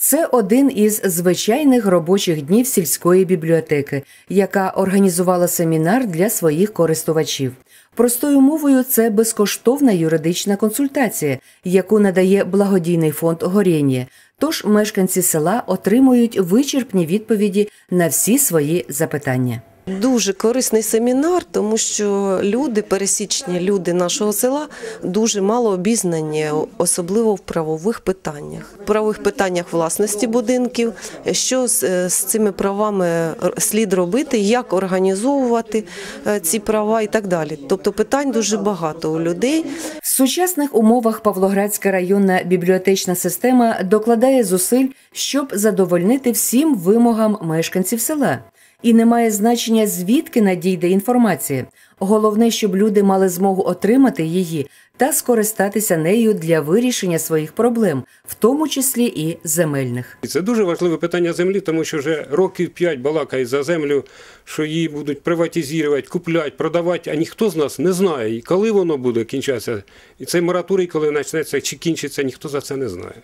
Це один із звичайних робочих днів сільської бібліотеки, яка організувала семінар для своїх користувачів. Простою мовою це безкоштовна юридична консультація, яку надає благодійний фонд горіння. Тож мешканці села отримують вичерпні відповіді на всі свої запитання. Дуже корисний семінар, тому що люди, пересічні люди нашого села, дуже мало обізнані, особливо в правових питаннях, в правових питаннях власності будинків, що з, з цими правами слід робити, як організовувати е, ці права і так далі. Тобто питань дуже багато у людей. В сучасних умовах Павлоградська районна бібліотечна система докладає зусиль, щоб задовольнити всім вимогам мешканців села. І не має значення, звідки надійде інформація. Головне, щоб люди мали змогу отримати її та скористатися нею для вирішення своїх проблем, в тому числі і земельних. Це дуже важливе питання землі, тому що вже років п'ять балакають за землю, що її будуть приватизувати, купляти, продавати, а ніхто з нас не знає, і коли воно буде кінчатися. І цей мораторій, коли почнеться чи кінчиться, ніхто за це не знає.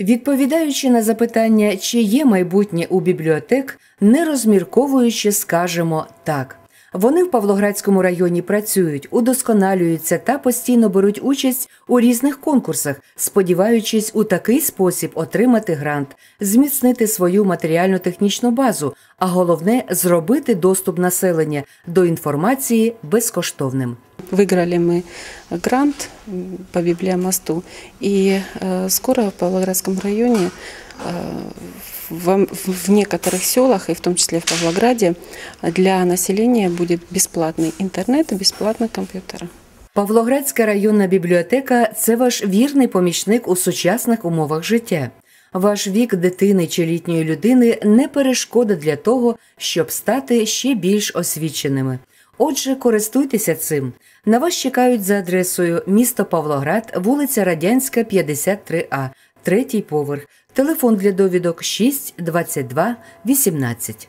Відповідаючи на запитання, чи є майбутнє у бібліотек, не розмірковуючи, скажемо так. Вони в Павлоградському районі працюють, удосконалюються та постійно беруть участь у різних конкурсах, сподіваючись у такий спосіб отримати грант, зміцнити свою матеріально-технічну базу, а головне зробити доступ населення до інформації безкоштовним. Выиграли мы грант по Библиомосту, и э, скоро в Павлоградском районе, э, в, в некоторых селах, и в том числе в Павлограде, для населения будет бесплатный интернет и бесплатный компьютер. Павлоградська районна бібліотека це ваш вірний помічник у сучасних умовах життя. Ваш вік дитини чи літньої людини не перешкода для того, щоб стати ще більш освіченими. Отже, користуйтеся цим. На вас чекають за адресою місто Павлоград, вулиця Радянська, 53А, третій поверх. Телефон для довідок 6 22 18.